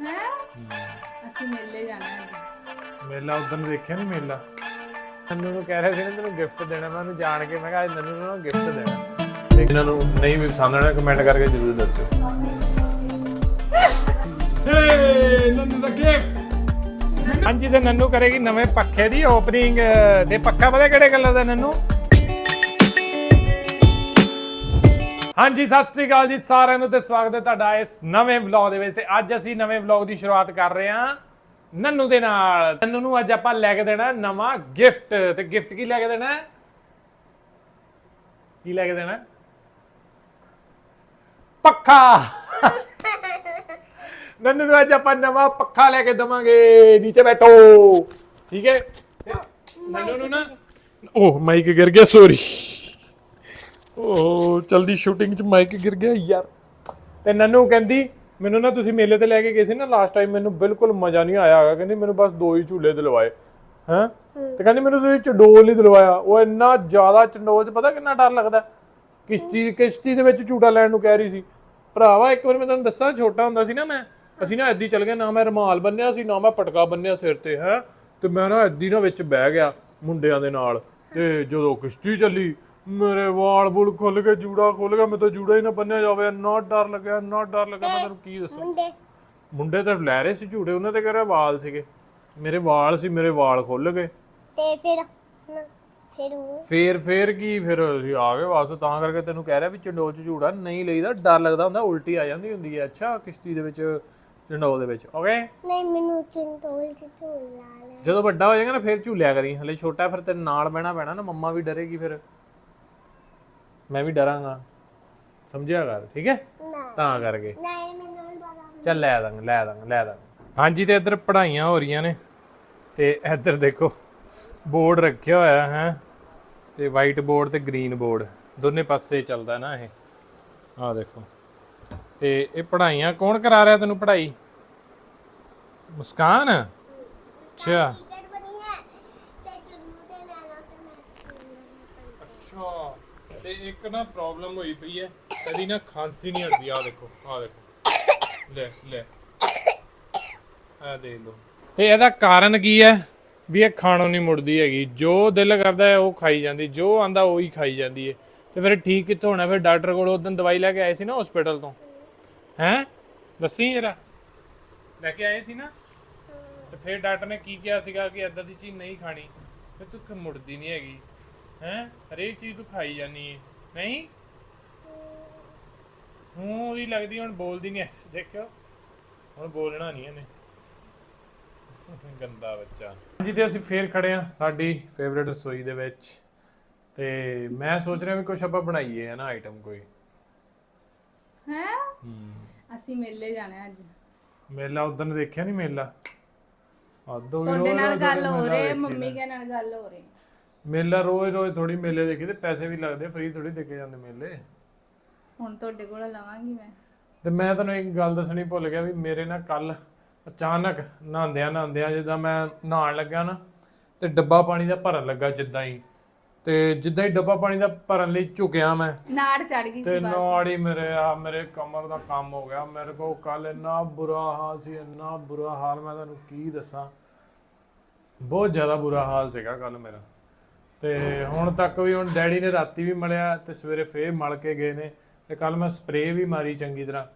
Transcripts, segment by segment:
ਹੈ? ਅਸੀਂ ਮੇਲੇ ਜਾਣਾ ਹੈ। ਮੇਲਾ ਉਦੋਂ ਦੇਖਿਆ ਨਹੀਂ ਮੇਲਾ। ਨੰਨੂ ਨੂੰ ਕਹਿ ਰਿਹਾ ਸੀ ਨਾ ਤੈਨੂੰ ਗਿਫਟ ਦੇਣਾ ਮੈਂ ਉਹਨੂੰ ਜਾਣ ਕੇ ਮੈਂ ਕਿਹਾ ਅੱਜ ਨੰਨੂ ਨੂੰ ਗਿਫਟ ਦੇਣਾ। ਤੇ ਇਹਨਾਂ ਨੂੰ ਨਹੀਂ ਵੀ ਪਸੰਦ ਆਣਾ ਕਮੈਂਟ ਕਰਕੇ ਜ਼ਰੂਰ ਦੱਸਿਓ। ਹੇ ਨੰਨੂ ਦਾ ਗਿਫਟ ਹਾਂਜੀ ਤੇ ਨੰਨੂ ਕਰੇਗੀ ਨਵੇਂ ਪੱਖੇ ਦੀ ਓਪਨਿੰਗ ਤੇ ਪੱਖਾ ਪਤਾ ਕਿਹੜੇ ਕਲਰ ਦਾ ਨੰਨੂ? ਹਾਂਜੀ ਸਤਿ ਸ੍ਰੀ ਅਕਾਲ ਜੀ ਸਾਰਿਆਂ ਨੂੰ ਤੇ ਸਵਾਗਤ ਹੈ ਤੁਹਾਡਾ ਇਸ ਨਵੇਂ ਵਲੌਗ ਦੇ ਵਿੱਚ ਤੇ ਅੱਜ ਅਸੀਂ ਨਵੇਂ ਵਲੌਗ ਦੀ ਸ਼ੁਰੂਆਤ ਕਰ ਰਹੇ ਹਾਂ ਨੰਨੂ ਦੇ ਨਾਲ। ਨੰਨੂ ਨੂੰ ਅੱਜ ਆਪਾਂ ਲੈ ਕੇ ਦੇਣਾ ਨਵਾਂ ਗਿਫਟ। ਤੇ ਗਿਫਟ ਕੀ ਲੈ ਕੇ ਦੇਣਾ? ਹੈ? ਕੀ ਲੈ ਕੇ ਦੇਣਾ? ਹੈ? ਪੱਖਾ। ਨੰਨੂ ਨੂੰ ਅੱਜ ਆਪਾਂ ਨਵਾਂ ਪੱਖਾ ਲੈ ਕੇ ਦਵਾਂਗੇ। ਨੀਚੇ ਬੈਠੋ। ਠੀਕ ਹੈ? ਤੇ ਨੰਨੂ ਨੂੰ ਨਾ ਓਹ ਮਾਈਕ ਗਿਰ ਗਿਆ ਸੌਰੀ ਉਹ ਚਲਦੀ ਸ਼ੂਟਿੰਗ ਚ ਮਾਈਕ ਗਿਰ ਗਿਆ ਯਾਰ। ਤੇ ਨੰਨੂ ਕਹਿੰਦੀ, ਮੈਨੂੰ ਨਾ ਤੁਸੀਂ ਮੇਲੇ ਤੇ ਲੈ ਕੇ ਗਏ ਸੀ ਨਾ ਲਾਸਟ ਟਾਈਮ ਮੈਨੂੰ ਬਿਲਕੁਲ ਮਜ਼ਾ ਨਹੀਂ ਆਇਆ ਹੈਗਾ। ਕਹਿੰਦੀ, ਮੈਨੂੰ ਬਸ ਦੋ ਹੀ ਝੂਲੇ ਦਿਲਵਾਏ। ਹੈਂ? ਤੇ ਕਹਿੰਦੀ, ਮੈਨੂੰ ਤੁਸੀਂ ਚੰਡੋਲ ਨਹੀਂ ਦਿਲਵਾਇਆ। ਉਹ ਇੰਨਾ ਜ਼ਿਆਦਾ ਚੰਡੋਲ ਚ ਪਤਾ ਕਿੰਨਾ ਡਰ ਲੱਗਦਾ? ਕਿਸ਼ਤੀ ਕਿਸ਼ਤੀ ਦੇ ਵਿੱਚ ਝੂਟਾ ਲੈਣ ਨੂੰ ਕਹਿ ਰਹੀ ਸੀ। ਭਰਾਵਾ, ਇੱਕ ਵਾਰ ਮੈਂ ਤੁਹਾਨੂੰ ਦੱਸਾਂ, ਛੋਟਾ ਹੁੰਦਾ ਸੀ ਨਾ ਮੈਂ, ਅਸੀਂ ਨਾ ਏਦੀ ਚੱਲ ਗਏ, ਨਾ ਮੈਂ ਰਮਾਲ ਬੰਨਿਆ ਸੀ, ਨਾ ਮੈਂ ਪਟਕਾ ਬੰਨਿਆ ਸਿਰ ਤੇ, ਹੈ? ਤੇ ਮੈਂ ਨਾ ਏਦੀ ਨਾ ਵਿੱਚ ਬਹਿ ਗਿਆ ਮੁੰਡਿਆਂ ਦੇ ਨਾਲ। ਤੇ ਜਦੋਂ ਕਿਸ਼ਤੀ ਚੱਲੀ ਮੇਰੇ ਵਾਲ ਵੁਲ ਖੁੱਲ ਗਏ ਜੂੜਾ ਖੁੱਲ ਗਿਆ ਮੈਂ ਤਾਂ ਜੂੜਾ ਹੀ ਨਾ ਬੰਨਿਆ ਜਾਵੇ ਇੰਨਾ ਡਰ ਲੱਗਿਆ ਇੰਨਾ ਡਰ ਲੱਗਾ ਮੈਂ ਤੁਹਾਨੂੰ ਕੀ ਦੱਸਾਂ? ਮੁੰਡੇ। ਮੁੰਡੇ ਤਾਂ ਲੈ ਰਹੇ ਸੀ ਝੂੜੇ ਉਹਨਾਂ ਤੇ ਕਿਹੜੇ ਵਾਲ ਸੀਗੇ। ਮੇਰੇ ਵਾਲ ਸੀ ਮੇਰੇ ਵਾਲ ਖੁੱਲ ਗਏ। ਤੇ ਫਿਰ ਨਾ, ਫਿਰ ਉਹ। ਫੇਰ ਫੇਰ ਕੀ ਫਿਰ ਅਸੀਂ ਆ ਗਏ ਵਾਪਸ ਤਾਂ ਕਰਕੇ ਤੈਨੂੰ ਕਹਿ ਰਿਹਾ ਵੀ ਚੰਡੋਲ ਚ ਝੂੜਾ ਨਹੀਂ ਲਈਦਾ ਡਰ ਲੱਗਦਾ ਹੁੰਦਾ ਉਲਟੀ ਆ ਜਾਂਦੀ ਹੁੰਦੀ ਹੈ। ਅੱਛਾ ਕਿਸ਼ਤੀ ਦੇ ਵਿੱਚ ਚੰਡੋਲ ਦੇ ਵਿੱਚ ਓਕੇ ਨਹੀਂ ਮੈਨੂੰ ਚੰਟੋਲ ਚ ਝੂਲਾ ਲੈ ਜਦੋਂ ਵੱਡਾ ਹੋ ਜਾਏਗਾ ਨਾ ਫਿਰ ਝੂਲਿਆ ਕਰੀ ਹਲੇ ਛੋਟਾ ਫਿਰ ਤੇਰੇ ਨਾਲ ਬਹਿਣਾ ਪੈਣਾ ਨਾ ਮੰਮਾ ਵੀ ਡਰੇਗੀ ਫਿਰ। ਮੈਂ ਵੀ ਡਰਾਂਗਾ। ਸਮਝਿਆ ਕਰ ਠੀਕ ਹੈ? ਤਾਂ ਕਰਕੇ। ਨਹੀਂ ਮੈਨੂੰ ਨਹੀਂ ਪਤਾ ਚੱਲ ਲੈ ਦਾਂਗੇ ਲੈ ਦਾਂਗੇ ਲੈ ਦਾਂਗੇ। ਹਾਂਜੀ ਤੇ ਇੱਧਰ ਪੜ੍ਹਾਈਆਂ ਹੋ ਰਹੀਆਂ ਨੇ। ਤੇ ਇੱਧਰ ਦੇਖੋ ਬੋਰਡ ਰੱਖਿਆ ਹੋਇਆ ਹੈ। ਤੇ ਵਾਈਟ ਬੋਰਡ ਤੇ ਗ੍ਰੀਨ ਬੋਰਡ ਦੋਨੇ ਪਾਸੇ ਚੱਲਦਾ ਨਾ ਇਹ। ਆਹ ਦੇਖੋ। ਤੇ ਇਹ ਪੜ੍ਹਾਈਆਂ ਕੌਣ ਕਰਾ ਰਿਹਾ ਤੈਨੂੰ ਪੜ੍ਹਾਈ? ਮੁਸਕਾਨ? ਅੱਛਾ ਟੀਚਰ ਬਣੀ ਹੈ ਤੇ ਚੁੰਨੂ ਦੇ ਨਾਲ ਤੇ ਮੈਂ ਅੱਛਾ ਤੇ ਇੱਕ ਨਾ ਪ੍ਰੋਬਲਮ ਹੋਈ ਪਈ ਹੈ। ਕਦੀ ਨਾ ਖਾਂਸੀ ਨਹੀਂ ਆਉਂਦੀ। ਆ ਦੇਖੋ ਆ ਦੇਖੋ। ਲੈ ਲੈ। ਆ ਦੇਖ ਲਓ। ਤੇ ਇਹਦਾ ਕਾਰਨ ਕੀ ਹੈ? ਵੀ ਇਹ ਖਾਣੋਂ ਨਹੀਂ ਮੁੜਦੀ ਹੈਗੀ। ਜੋ ਦਿਲ ਕਰਦਾ ਹੈ ਉਹ ਖਾਈ ਜਾਂਦੀ। ਜੋ ਆਂਦਾ ਉਹ ਖਾਈ ਜਾਂਦੀ ਹੈ। ਤੇ ਫਿਰ ਠੀਕ ਕਿੱਥੋਂ ਹੋਣਾ? ਫਿਰ ਡਾਕਟਰ ਕੋਲ ਉਦੋਂ ਦਵਾਈ ਲੈ ਕੇ ਆਏ ਸੀ ਨਾ ਹਸਪੀਟਲ ਤੋਂ। ਹੈ? ਦੱਸੀ ਜਰਾ। ਲੈ ਕੇ ਆਏ ਸੀ ਨਾ? ਤੇ ਫਿਰ ਡਾਕਟਰ ਨੇ ਕੀ ਕਿਹਾ ਸੀਗਾ ਕਿ ਏਦਾਂ ਦੀ ਚੀਜ਼ ਨਹੀਂ ਖਾਣੀ। ਤੇ ਤੂੰ ਮੁੜਦੀ ਨਹੀਂ ਹੈਗੀ। ਹੈ? ਹਰੇਕ ਚੀਜ਼ ਤੂੰ ਖਾਈ ਜਾਨੀ ਹੈ ਨਹੀਂ? ਹੂੰ ਉਹਦੀ ਲੱਗਦੀ ਹੁਣ ਬੋਲਦੀ ਨਹੀਂ। ਐ ਦੇਖਿਓ। ਹੁਣ ਬੋਲਣਾ ਨਹੀਂ ਇਹਨੇ। ਗੰਦਾ ਬੱਚਾ। ਤੇ ਅਸੀਂ ਫੇਰ ਖੜੇ ਆ ਸਾਡੀ ਫੇਵਰਿਟ ਰਸੋਈ ਦੇ ਵਿੱਚ। ਤੇ ਮੈਂ ਸੋਚ ਰਿਹਾ ਵੀ ਕੁਝ ਆਪਾਂ ਬਣਾਈਏ ਹੈ ਨਾ ਆਈਟਮ ਕੋਈ। ਹੈ? ਅਸੀਂ ਮੇਲੇ ਜਾਣਾ ਅੱਜ। ਮੇਲਾ ਉਦੋਂ ਦੇਖਿਆ ਨਹੀਂ ਮੇਲਾ? ਤੁਹਾਡੇ ਨਾਲ ਗੱਲ ਹੋ ਰਹੀ ਮੰਮੀ ਕੇ ਨਾਲ ਗੱਲ ਹੋ ਰਹੀ। ਮੇਲਾ ਰੋਜ਼ ਰੋਜ਼ ਥੋੜੀ ਮੇਲੇ ਦੇਖੀ ਤੇ ਪੈਸੇ ਵੀ ਲੱਗਦੇ ਫ੍ਰੀ ਥੋੜੀ ਦੇਖੇ ਜਾਂਦੇ ਮੇਲੇ। ਹੁਣ ਤੁਹਾਡੇ ਕੋਲ ਲਵਾਂਗੀ ਮੈਂ। ਤੇ ਮੈਂ ਤੁਹਾਨੂੰ ਇੱਕ ਗੱਲ ਦੱਸਣੀ ਭੁੱਲ ਗਿਆ ਵੀ ਮੇਰੇ ਨਾਲ ਕੱਲ ਅਚਾਨਕ ਨਹਾਉਂਦਿਆਂ ਨਹਾਉਂਦਿਆਂ ਜਿੱਦਾਂ ਮੈਂ ਨਹਾਉਣ ਲੱਗਾ ਨਾ ਤੇ ਡੱਬਾ ਪਾਣੀ ਦਾ ਭਰਨ ਲੱਗਾ ਜਿੱਦਾਂ ਹੀ। ਤੇ ਜਿੱਦਾਂ ਹੀ ਡੱਬਾ ਪਾਣੀ ਦਾ ਭਰਨ ਲਈ ਝੁਕਿਆ ਮੈਂ ਨਾੜ ਚੜ ਗਈ ਤੇ ਸੀ ਬਸ ਨਾੜੀ ਮੇਰੇ ਆ ਮੇਰੇ ਕਮਰ ਦਾ ਕੰਮ ਹੋ ਗਿਆ। ਮੇਰੇ ਕੋ ਕੱਲ ਇੰਨਾ ਬੁਰਾ ਹਾਲ ਸੀ ਇੰਨਾ ਬੁਰਾ ਹਾਲ ਮੈਂ ਤੁਹਾਨੂੰ ਕੀ ਦੱਸਾਂ। ਬਹੁਤ ਜ਼ਿਆਦਾ ਬੁਰਾ ਹਾਲ ਸੀਗਾ ਕੱਲ ਮੇਰਾ। ਤੇ ਹੁਣ ਤੱਕ ਵੀ ਹੁਣ ਡੈਡੀ ਨੇ ਰਾਤੀ ਵੀ ਮਲਿਆ ਤੇ ਸਵੇਰੇ ਫੇਰ ਮਲ ਕੇ ਗਏ ਨੇ ਤੇ ਕੱਲ ਮੈਂ ਸਪਰੇਅ ਵੀ ਮਾਰੀ ਚੰਗੀ ਤਰ੍ਹਾਂ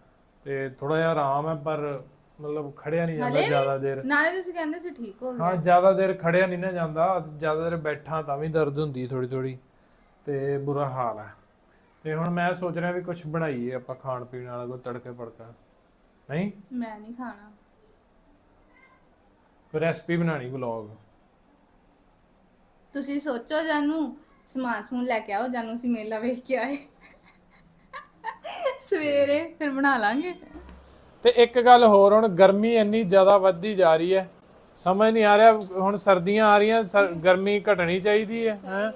ਤੇ ਥੋੜਾ ਜਿਹਾ ਆਰਾਮ ਹੈ ਪਰ ਮਤਲਬ ਖੜਿਆ ਨਹੀਂ ਜਾਂਦਾ ਜ਼ਿਆਦਾ ਦੇਰ। ਨਾਲੇ ਤੁਸੀਂ ਕਹਿੰਦੇ ਸੀ ਠੀਕ ਹੋ ਗਿਆ। ਹਾਂ ਜ਼ਿਆਦਾ ਦੇਰ ਖੜਿਆ ਨਹੀਂ ਨਾ ਜਾਂਦਾ ਜ਼ਿਆਦਾ ਦੇਰ ਬੈਠਾ ਤਾਂ ਵੀ ਦਰਦ ਹੁੰਦੀ ਥੋੜੀ ਥੋੜੀ ਤੇ ਬੁਰਾ ਹਾਲ ਹੈ। ਤੇ ਹੁਣ ਮੈਂ ਸੋਚ ਰਿਹਾ ਵੀ ਕੁਝ ਬਣਾਈਏ ਆਪਾਂ ਖਾਣ ਪੀਣ ਵਾਲਾ ਕੋਈ ਤੜਕੇ ਪੜਕਾ ਨਹੀਂ? ਮੈਂ ਨਹੀਂ ਖਾਣਾ। ਰੈਸਪੀ ਬਣਾਣੀ ਵਲੌਗ ਤੁਸੀਂ ਸੋਚੋ ਜਾਨੂੰ ਸਮਾਨ ਸਮੂਨ ਲੈ ਕੇ ਆਓ ਜਾਨੂੰ ਅਸੀਂ ਮੇਲਾ ਵੇਖ ਕੇ ਆਏ। ਸਵੇਰੇ ਫਿਰ ਬਣਾ ਲਾਂਗੇ। ਤੇ ਇੱਕ ਗੱਲ ਹੋਰ ਹੁਣ ਗਰਮੀ ਇੰਨੀ ਜ਼ਿਆਦਾ ਵੱਧਦੀ ਜਾ ਰਹੀ ਹੈ। ਸਮਝ ਨਹੀਂ ਆ ਰਿਹਾ ਹੁਣ ਸਰਦੀਆਂ ਆ ਰਹੀਆਂ ਸਰ- ਗਰਮੀ ਘਟਣੀ ਚਾਹੀਦੀ ਹੈ ਹੈ?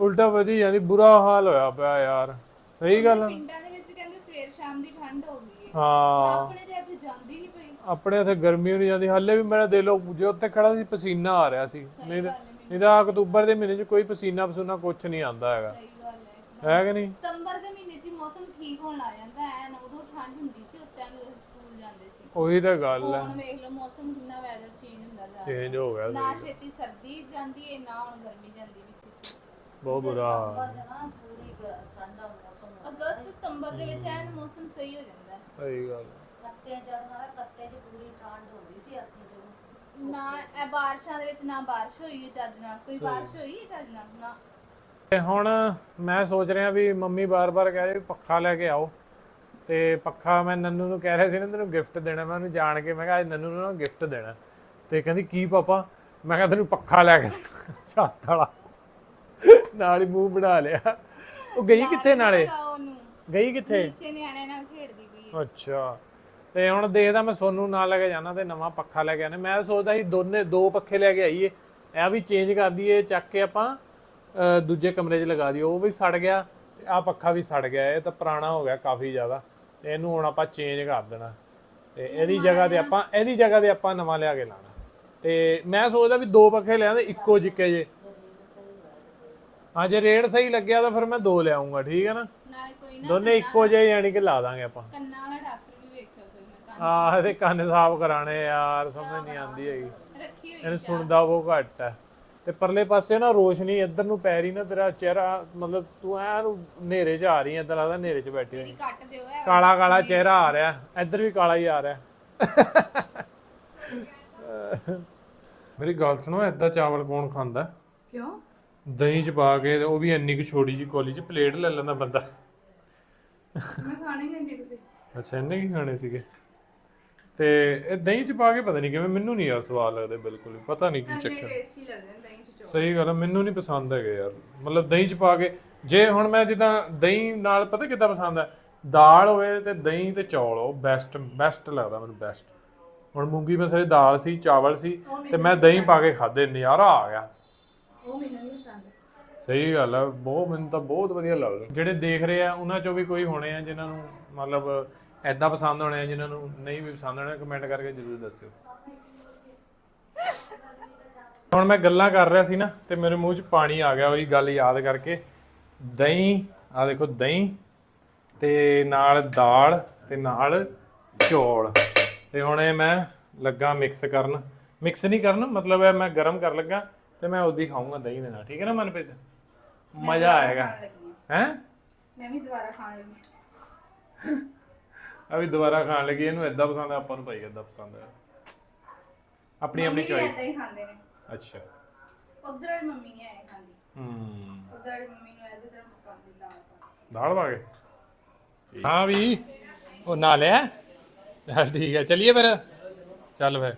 ਉਲਟਾ ਵਧੀ ਜਾਂਦੀ ਬੁਰਾ ਹਾਲ ਹੋਇਆ ਪਿਆ ਯਾਰ। ਸਹੀ ਗੱਲ। ਪਿੰਡਾਂ ਦੇ ਵਿੱਚ ਕਹਿੰਦੇ ਸਵੇਰ ਸ਼ਾਮ ਦੀ ਠੰਡ ਹੋ ਗਈ ਹੈ। ਹਾਂ। ਆਪਣੇ ਤੇ ਇੱਥੇ ਜਾਂਦੀ ਨਹੀਂ ਪਈ। ਆਪਣੇ ਇੱਥੇ ਗਰਮੀ ਨਹੀਂ ਜਾਂਦੀ ਹਾਲੇ ਵੀ ਮੇਰਾ ਦਿਲ ਉਹ ਜੇ ਉੱਤੇ ਖੜਾ ਸੀ ਪਸੀਨਾ ਆ ਰਿਹਾ ਸੀ। ਨਹੀਂ ਤਾਂ ਨਹੀਂ ਤਾਂ ਅਕਤੂਬਰ ਦੇ ਮਹੀਨੇ 'ਚ ਕੋਈ ਪਸੀਨਾ ਪਸੂਨਾ ਕੁਝ ਨਹੀਂ ਆਉਂਦਾ ਹੈਗਾ। ਸਹੀ ਗੱਲ ਹੈ। ਹੈ ਕਿ ਨਹੀਂ? ਸਤੰਬਰ ਦੇ ਮਹੀਨੇ 'ਚ ਹੀ ਮੌਸਮ ਠੀਕ ਹੋਣ ਲੱਗ ਜਾਂਦਾ ਐ ਨਾ ਉਦੋਂ ਠੰਡ ਹੁੰਦੀ ਸੀ ਉਸ ਟਾਈਮ ਜਦੋਂ ਸਕੂਲ ਜਾਂਦੇ ਸੀ। ਉਹੀ ਤਾਂ ਗੱਲ ਹੈ। ਹੁਣ ਵੇਖ ਲਓ ਮੌਸਮ ਕਿੰਨਾ ਵੈਦਰ ਚੇਂਜ ਹੁੰਦਾ ਜਾ ਰਿਹਾ। ਚੇਂਜ ਹੋ ਗਿਆ ਨਾ ਛੇਤੀ ਸਰਦੀ ਜਾਂਦੀ ਹੈ ਨਾ ਹੁਣ ਗਰਮੀ ਜਾਂਦੀ ਵੀ ਛੇਤੀ। ਬਹੁਤ ਬੁਰਾ ਹਾਲ। ਜਨਾ ਪੂਰੀ ਗ- ਠੰਡਾ ਮੌਸਮ ਅਗਸਤ ਸਤੰਬਰ ਦੇ ਵਿੱਚ ਐਨ ਮੌਸਮ ਸਹੀ ਹੋ ਜਾਂਦਾ। ਹੈ ਸਹੀ ਗੱਲ ਕੱਤੇ ਚੜਨ ਵਾਲਾ ਕੱਤੇ 'ਚ ਪੂਰੀ ਠੰਡ ਹੁੰਦੀ ਸੀ ਅਸੀਂ ਜਦੋਂ ਨਾ ਇਹ ਬਾਰਿਸ਼ਾਂ ਦੇ ਵਿੱਚ ਨਾ ਬਾਰਿਸ਼ ਹੋਈ ਹੈ ਚੱਜ ਨਾਲ। ਕੋਈ ਬਾਰਿਸ਼ ਹੋਈ ਹੈ ਚੱਜ ਨਾਲ? ਨਾ। ਤੇ ਹੁਣ ਮੈਂ ਸੋਚ ਰਿਹਾ ਵੀ ਮੰਮੀ ਬਾਰ-ਬਾਰ ਕਹਿ ਰਹੀ ਵੀ ਪੱਖਾ ਲੈ ਕੇ ਆਓ। ਤੇ ਪੱਖਾ ਮੈਂ ਨੰਨੂ ਨੂੰ ਕਹਿ ਰਿਹਾ ਸੀ ਨਾ ਤੈਨੂੰ ਗਿਫਟ ਦੇਣਾ। ਮੈਂ ਉਹਨੂੰ ਜਾਣ ਕੇ ਮੈਂ ਕਿਹਾ ਅੱਜ ਨੰਨੂ ਨੂੰ ਨਾ ਗਿਫਟ ਦੇਣਾ। ਤੇ ਕਹਿੰਦੀ ਕੀ ਪਾਪਾ? ਮੈਂ ਕਿਹਾ ਤੈਨੂੰ ਪੱਖਾ ਲੈ ਕੇ ਛੱਤ ਵਾਲਾ। ਨਾਲ ਹੀ ਮੂੰਹ ਬਣਾ ਲਿਆ। ਉਹ ਗਈ ਕਿੱਥੇ ਨਾਲੇ? ਲਗਾਓ ਉਹਨੂੰ। ਗਈ ਕਿੱਥੇ? ਨੀਚੇ ਨਿਆਣੇ ਨਾਲ ਖੇਡਦੀ ਪਈ ਹੈ। ਅੱਛਾ। ਤੇ ਹੁਣ ਦੇਖਦਾ ਮੈਂ ਸੋਨੂੰ ਨਾਲ ਲੈ ਕੇ ਜਾਣਾ ਤੇ ਨਵਾਂ ਪੱਖਾ ਲੈ ਕੇ ਆਣਾ ਮੈਂ ਸੋਚਦਾ ਸੀ ਦੋਨੇ ਦੋ ਪੱਖੇ ਲੈ ਕੇ ਆਈਏ। ਇਹ ਵੀ ਚੇਂਜ ਕਰ ਦਈਏ ਚੱਕ ਕੇ ਆਪਾਂ ਦੂਜੇ ਕਮਰੇ 'ਚ ਲਗਾ ਦਈਏ। ਉਹ ਵੀ ਸੜ ਗਿਆ ਤੇ ਆ ਪੱਖਾ ਵੀ ਸੜ ਗਿਆ। ਇਹ ਤਾਂ ਪੁਰਾਣਾ ਹੋ ਗਿਆ ਕਾਫੀ ਜ਼ਿਆਦਾ। ਤੇ ਇਹਨੂੰ ਹੁਣ ਆਪਾਂ ਚੇਂਜ ਕਰ ਦੇਣਾ। ਤੇ ਇਹਦੀ ਜਗ੍ਹਾ ਤੇ ਆਪਾਂ ਇਹਦੀ ਜਗ੍ਹਾ ਤੇ ਆਪਾਂ ਨਵਾਂ ਲਿਆ ਕੇ ਲਾਣਾ ਤੇ ਮੈਂ ਸੋਚਦਾ ਵੀ ਦੋ ਪੱਖੇ ਲਿਆਂਦੇ ਇੱਕੋ ਜਿੱਕੇ ਜੇ। ਹਾਂ ਜੇ ਰੇਟ ਸਹੀ ਲੱਗਿਆ ਤਾਂ ਫਿਰ ਮੈਂ ਦੋ ਲਿਆਉਂਗਾ ਠੀਕ ਹੈ ਨਾ? ਨਾਲੇ ਕੋਈ ਨਾ ਦੋਨੇ ਇੱਕੋ ਜਿਹੇ ਯਾਨੀ ਕਿ ਲਾ ਦਾਂਗੇ ਆਪਾਂ। ਕੰਨਾਂ ਵਾਲਾ ਡਾਕਟਰ ਵੀ ਵੇਖਿਓ ਕੋਈ ਮੈਂ ਕੰਨ ਆਹ ਇਹਦੇ ਕੰਨ ਸਾਫ਼ ਕਰਾਣੇ ਯਾਰ ਸਮਝ ਨਹੀਂ ਆਉਂਦੀ ਹੈਗੀ। ਰੱਖੀ ਹੋਈ ਇਹਨੂੰ ਸੁਣਦਾ ਬਹੁਤ ਘੱਟ ਹੈ। ਤੇ ਪਰਲੇ ਪਾਸੇ ਨਾ ਰੋਸ਼ਨੀ ਇੱਧਰ ਨੂੰ ਪੈ ਰਹੀ ਨਾ ਤੇਰਾ ਚਿਹਰਾ ਮਤਲਬ ਤੂੰ ਐ ਨੂੰ ਹਨੇਰੇ 'ਚ ਆ ਰਹੀ ਐ ਤਾਂ ਲੱਗਦਾ ਹਨੇਰੇ 'ਚ ਬੈਠੀ ਹੋਈ। ਕੱਟ ਦਿਓ ਇਹ। ਕਾਲਾ ਕਾਲਾ ਚਿਹਰਾ ਆ ਰਿਹਾ ਇੱਧਰ ਵੀ ਕਾਲਾ ਹੀ ਆ ਰਿਹਾ। ਮੇਰੀ ਗੱਲ ਸੁਣੋ ਐਦਾਂ ਚਾਵਲ ਕੌਣ ਖਾਂਦਾ? ਕਿਉਂ? ਦਹੀਂ 'ਚ ਪਾ ਕੇ ਤੇ ਉਹ ਵੀ ਇੰਨੀ ਕੁ ਛੋਟੀ ਜੀ ਕੋਲੀ 'ਚ ਪਲੇਟ ਲੈ ਲੈਂਦਾ ਬੰਦਾ। ਮੈਂ ਖਾਣੇ ਨਹੀਂ ਤੁਸੀਂ। ਅੱਛਾ ਇਹਨੇ ਕੀ ਖਾਣੇ ਸੀਗੇ? ਤੇ ਇਹ ਦਹੀਂ 'ਚ ਪਾ ਕੇ ਪਤਾ ਨਹੀਂ ਕਿਵੇਂ ਮੈਨੂੰ ਨਹੀਂ ਯਾਰ ਸਵਾਦ ਲੱਗਦੇ ਬਿਲਕੁਲ ਵੀ ਪਤਾ ਨਹੀਂ ਕੀ ਚੱਕਰ। ਟੇਸਟੀ ਲੱਗਦੇ ਨੇ ਦਹੀਂ ਚ ਚੌਲ। ਸਹੀ ਗੱਲ ਆ ਮੈਨੂੰ ਨਹੀਂ ਪਸੰਦ ਹੈਗੇ ਯਾਰ। ਮਤਲਬ ਦਹੀਂ 'ਚ ਪਾ ਕੇ ਜੇ ਹੁਣ ਮੈਂ ਜਿੱਦਾਂ ਦਹੀਂ ਨਾਲ ਪਤਾ ਕਿੱਦਾਂ ਪਸੰਦ ਹੈ ਦਾਲ ਹੋਵੇ ਤੇ ਦਹੀਂ ਤੇ ਚੌਲ ਉਹ ਬੈਸਟ ਬੈਸਟ ਲੱਗਦਾ ਮੈਨੂੰ ਬੈਸਟ ਹੁਣ ਮੂੰਗੀ ਮਸਰੀ ਦਾਲ ਸੀ ਚਾਵਲ ਸੀ ਤੇ ਮੈਂ ਦਹੀਂ ਪਾ ਕੇ ਖਾਦੇ ਨਜ਼ਾਰਾ ਆ ਗਿਆ। ਉਹ ਮੈਨੂੰ ਨਹੀਂ ਪਸੰਦ। ਸਹੀ ਗੱਲ ਹੈ ਬਹੁਤ ਮੈਨੂੰ ਤਾਂ ਬਹੁਤ ਵਧੀਆ ਲੱਗਦਾ। ਜਿਹੜੇ ਦੇਖ ਰਹੇ ਆ ਉਹਨਾਂ ਚੋਂ ਵੀ ਕੋਈ ਹੋਣੇ ਆ ਜਿਨ੍ਹਾਂ ਨੂੰ ਮਤਲਬ ਐਦਾਂ ਪਸੰਦ ਹੋਣੇ ਆ ਜਿਨ੍ਹਾਂ ਨੂੰ ਨਹੀਂ ਵੀ ਪਸੰਦ ਹੋਣੇ ਕਮੈਂਟ ਕਰਕੇ ਜ਼ਰੂਰ ਦੱਸਿਓ। ਹੁਣ ਮੈਂ ਗੱਲਾਂ ਕਰ ਰਿਹਾ ਸੀ ਨਾ ਤੇ ਮੇਰੇ ਮੂੰਹ 'ਚ ਪਾਣੀ ਆ ਗਿਆ ਉਹੀ ਗੱਲ ਯਾਦ ਕਰਕੇ। ਦਹੀਂ ਆ ਦੇਖੋ ਦਹੀਂ ਤੇ ਨਾਲ ਦਾਲ ਤੇ ਨਾਲ ਚੌਲ। ਤੇ ਹੁਣ ਇਹ ਮੈਂ ਲੱਗਾ ਮਿਕਸ ਕਰਨ। ਮਿਕਸ ਨਹੀਂ ਕਰਨ ਮਤਲਬ ਹੈ ਮੈਂ ਗਰਮ ਕਰ ਲੱਗਾ ਤੇ ਮੈਂ ਉਦੀ ਖਾਊਂਗਾ ਦਹੀਂ ਦੇ ਨਾਲ। ਠੀਕ ਹੈ ਨਾ ਮਨਪ੍ਰੀਤ? ਮਜ਼ਾ ਆਏਗਾ। ਹੈ। ਮੈਂ ਵੀ ਦੁਬਾਰਾ ਖਾਣ ਲੱਗੀ ਆ ਵੀ ਦੁਬਾਰਾ ਖਾਣ ਲੱਗੀ ਇਹਨੂੰ ਇਦਾਂ ਪਸੰਦ ਆ ਆਪਾਂ ਨੂੰ ਭਾਈ ਇਦਾਂ ਪਸੰਦ ਆ। ਆਪਣੀ ਆਪਣੀ ਚੋਇਸ ਐਦਾਂ ਹੀ ਖਾਂਦੇ ਨੇ। ਅੱਛਾ। ਉਧਰ ਵਾਲੀ ਮੰਮੀ ਨਹੀਂ ਐ ਖਾਂਦੀ। ਹੂੰ। ਉਧਰ ਵਾਲੀ ਮੰਮੀ ਨੂੰ ਐਦੀ ਤਰ੍ਹਾਂ ਪਸੰਦ ਦਾਲ ਪਾ ਦਾਲ ਪਾ ਕੇ? ਹਾਂ ਵੀ ਉਹ ਨਾ ਲਿਆ? ਚੱਲ ਠੀਕ ਹੈ ਚਲਿਏ ਫਿਰ। ਚੱਲ ਫਿਰ।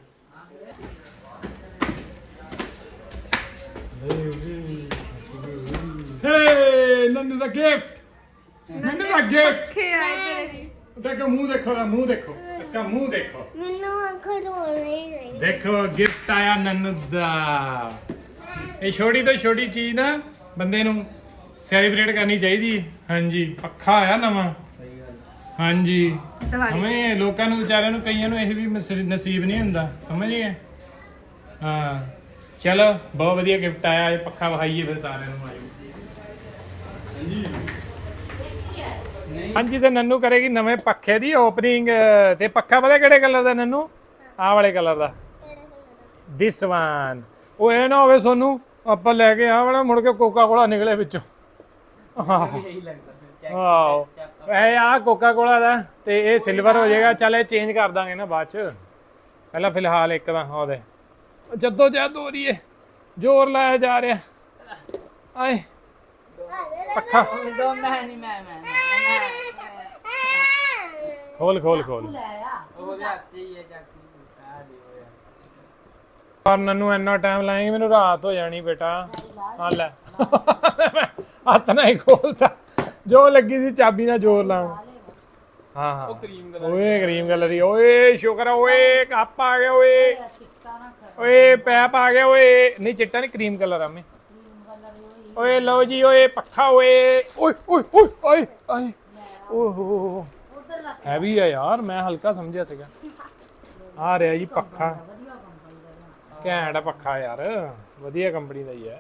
ਹੇ ਨੰਨੂ ਦਾ ਗਿਫਟ ਨੰਨੂ ਦਾ ਗਿਫਟ ਕੇ ਆਏ ਤੇਰੇ। ਦੇਖੋ ਮੂੰਹ ਦੇਖੋ ਦਾ ਮੂੰਹ ਦੇਖੋ। ਇਸਕਾ ਮੂੰਹ ਦੇਖੋ। ਮੈਨੂੰ ਅੱਖਰ ਹੋਣੀ ਨਹੀਂ। ਦੇਖੋ ਗਿਫਟ ਆਇਆ ਨੰਨੂ ਦਾ। ਇਹ ਛੋਟੀ ਤੋਂ ਛੋਟੀ ਚੀਜ਼ ਨਾ ਬੰਦੇ ਨੂੰ ਸੈਲੀਬ੍ਰੇਟ ਕਰਨੀ ਚਾਹੀਦੀ। ਹੈ। ਹਾਂਜੀ ਪੱਖਾ ਆਇਆ ਨਵਾਂ। ਹਾਂਜੀ। ਹਮੇ ਲੋਕਾਂ ਨੂੰ ਵਿਚਾਰਿਆਂ ਨੂੰ ਕਈਆਂ ਨੂੰ ਇਹ ਵੀ ਨਸੀਬ ਨਹੀਂ ਹੁੰਦਾ। ਸਮਝ? ਗਏ ਹਾਂ। ਚਲੋ ਬਹੁਤ ਵਧੀਆ ਗਿਫਟ ਆਇਆ। ਇਹ ਪੱਖਾ ਵਹਾਈਏ ਫਿਰ ਸਾਰਿਆਂ ਨੂੰ ਆਇਓ। ਹਾਂਜੀ। ਤੇ ਨੰਨੂ ਕਰੇਗੀ ਨਵੇਂ ਪੱਖੇ ਦੀ ਓਪਨਿੰਗ ਤੇ ਪੱਖਾ ਪਤਾ ਕਿਹੜੇ ਕਲਰ ਦਾ ਨੰਨੂ? ਆਹ ਵਾਲੇ ਕਲਰ ਦਾ। ਦਿਸ ਵਨ ਉਹ ਇਹ ਨਾ ਹੋਵੇ ਸੋਨੂੰ, ਆਪਾਂ ਲੈ ਕੇ ਆਹ ਵਾਲਾ, ਮੁੜ ਕੇ ਕੋਕਾ ਕੋਲਾ ਨਿਕਲੇ ਵਿੱਚੋਂ। ਆਹੋ। ਆਹੋ। ਇਹ ਆ ਕੋਕਾ ਕੋਲਾ ਦਾ, ਤੇ ਇਹ ਸਿਲਵਰ ਹੋ ਜਾਏਗਾ। ਚੱਲ ਇਹ ਚੇਂਜ ਕਰ ਦਾਂਗੇ ਨਾ ਬਾਅਦ ਚ। ਪਹਿਲਾਂ ਫਿਲਹਾਲ ਇੱਕ ਦਾ, ਉਹਦੇ। ਜਦੋਂ ਜਦ ਹੋ ਰਹੀ ਹੈ ਜ਼ੋਰ ਲਾਇਆ ਜਾ ਰਿਹਾ। ਆਏ। ਪੱਖਾ। ਦੋ ਮੈਂ ਨਹੀਂ ਮੈਂ ਮੈਂ। ਖੋਲ ਖੋਲ ਖੋਲ। ਉਹਦੇ ਹੱਥ 'ਚ ਹੀ ਹੈ ਚਾਕੂ ਆ ਦਿਓ ਯਾਰ। ਪਰ ਨੰਨੂ ਇੰਨਾ ਟਾਈਮ ਲਾਏਂਗੇ ਮੈਨੂੰ ਰਾਤ ਹੋ ਜਾਣੀ ਬੇਟਾ। ਆ ਲੈ। ਹੱਥ ਨਾਲ ਹੀ ਖੋਲਤਾ। ਜੋ ਲੱਗੀ ਸੀ ਚਾਬੀ ਨਾਲ ਜ਼ੋਰ ਲਾਉਣ। ਹਾਂ ਹਾਂ। ਓਏ ਕਰੀਮ ਕਲਰ ਹੀ ਓਏ ਸ਼ੁਕਰ ਆ ਓਏ ਕੱਪ ਆ ਗਿਆ ਓਏ। ਚਿੱਟਾ ਨਾ ਕਰ ਓਏ ਪੈਪ ਆ ਗਿਆ ਓਏ। ਨਹੀਂ ਚਿੱਟਾ ਨਹੀਂ ਕਰੀਮ ਕਲਰ ਆ ਮੇ ਓਏ ਲਓ ਜੀ ਓਏ ਪੱਖਾ ਓਏ। ਓਏ ਓਏ ਓਏ ਓਏ ਆਏ ਓਹੋ ਉਧਰ ਲਾ ਹੈਵੀ ਆ ਯਾਰ ਮੈਂ ਹਲਕਾ ਸਮਝਿਆ ਸੀਗਾ। ਆ ਰਿਹਾ ਜੀ ਪੱਖਾ। ਘੈਂਟ ਆ ਪੱਖਾ ਯਾਰ ਵਧੀਆ ਕੰਪਨੀ ਦਾ ਹੀ ਹੈ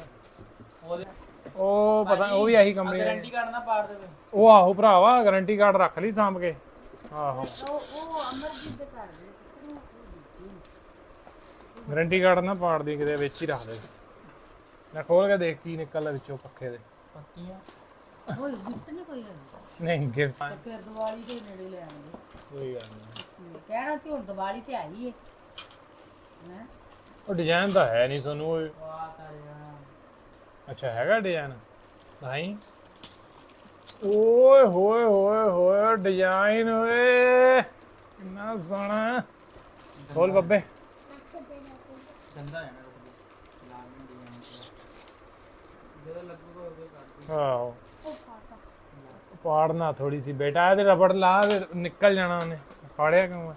ਉਹ ਪਤਾ ਉਹ ਵੀ ਆਹੀ ਕੰਪਨੀ ਦਾ। ਗਾਰੰਟੀ ਕਾਰਡ ਨਾ ਪਾੜ ਦੇਵੇ ਉਹ ਆਹੋ ਭਰਾਵਾ ਗਾਰੰਟੀ ਕਾਰਡ ਰੱਖ ਲਈ ਸਾਂਭ ਕੇ। ਆਹੋ। ਉਹ ਉਹ ਅਮਰਜੀਤ ਦੇ ਘਰ ਦੇ ਗਰੰਟੀ ਕਾਰਡ ਨਾ ਪਾੜ ਦੀ ਕਿਤੇ ਵਿੱਚ ਹੀ ਰੱਖ ਦੇ। ਮੈਂ ਖੋਲ ਕੇ ਦੇਖ ਕੀ ਨਿਕਲਦਾ ਵਿੱਚੋਂ ਪੱਖੇ ਦੇ। ਪੱਤੀਆਂ ਗਿਫਟ ਨਹੀਂ ਕੋਈ ਨਹੀਂ ਗਿਫਟ ਤੇ ਫਿਰ ਦੀਵਾਲੀ ਦੇ ਨੇੜੇ ਲੈ ਆਉਂਦੇ। ਕੋਈ ਗੱਲ ਨਹੀਂ। ਕਹਿਣਾ ਸੀ ਹੁਣ ਦੀਵਾਲੀ ਤੇ ਆਈ ਏ। ਹੈ? ਉਹ ਡਿਜ਼ਾਈਨ ਤਾਂ ਹੈ ਨਹੀਂ ਤੁਹਾਨੂੰ ਜਾਣਾ ਅੱਛਾ ਹੈਗਾ ਡਿਜ਼ਾਈਨ ਨਹੀਂ? ਓਏ ਹੋਏ ਹੋਏ ਹੋਏ ਡਿਜ਼ਾਈਨ ਓਏ। ਕਿੰਨਾ ਸੋਹਣਾ। ਖੋਲ ਬੱਬੇ। ਗੰਦਾ ਹੈ ਨਾ ਲਾਲ ਨੂੰ ਡਿਜ਼ਾਈਨ ਜਦੋਂ ਲੱਗੂਗਾ ਉਦੋਂ ਕੱਟ ਆਹੋ। ਉਹ ਪਾੜਨਾ ਥੋੜੀ ਸੀ। ਬੇਟਾ ਇਹਦੇ ਰਬੜ ਲਾ ਤੇ ਨਿਕਲ ਜਾਣਾ ਉਹਨੇ। ਫਾੜਿਆ ਕਿਉਂ ਹੈ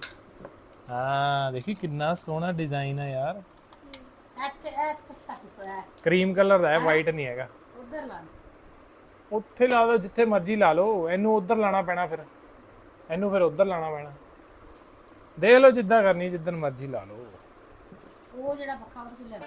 ਹਾਂ ਦੇਖੀ ਕਿੰਨਾ ਸੋਹਣਾ ਡਿਜ਼ਾਈਨ ਹੈ ਯਾਰ। ਕਰੀਮ ਕਲਰ ਦਾ ਹੈ ਵਾਈਟ ਨਹੀਂ ਹੈਗਾ। ਉਧਰ ਲਾ ਉੱਥੇ ਲਾ ਦੋ ਜਿੱਥੇ ਮਰਜ਼ੀ ਲਾ ਲਓ। ਇਹਨੂੰ ਉਧਰ ਲਾਣਾ ਪੈਣਾ ਫਿਰ। ਇਹਨੂੰ ਫਿਰ ਉਧਰ ਲਾਣਾ ਪੈਣਾ। ਦੇਖ ਲਓ ਜਿੱਦਾਂ ਕਰਨੀ ਜਿੱਦਨ ਮਰਜ਼ੀ ਲਾ ਲਓ। ਉਹ ਜਿਹੜਾ ਪੱਖਾ ਉਹ ਤੂੰ ਲੈ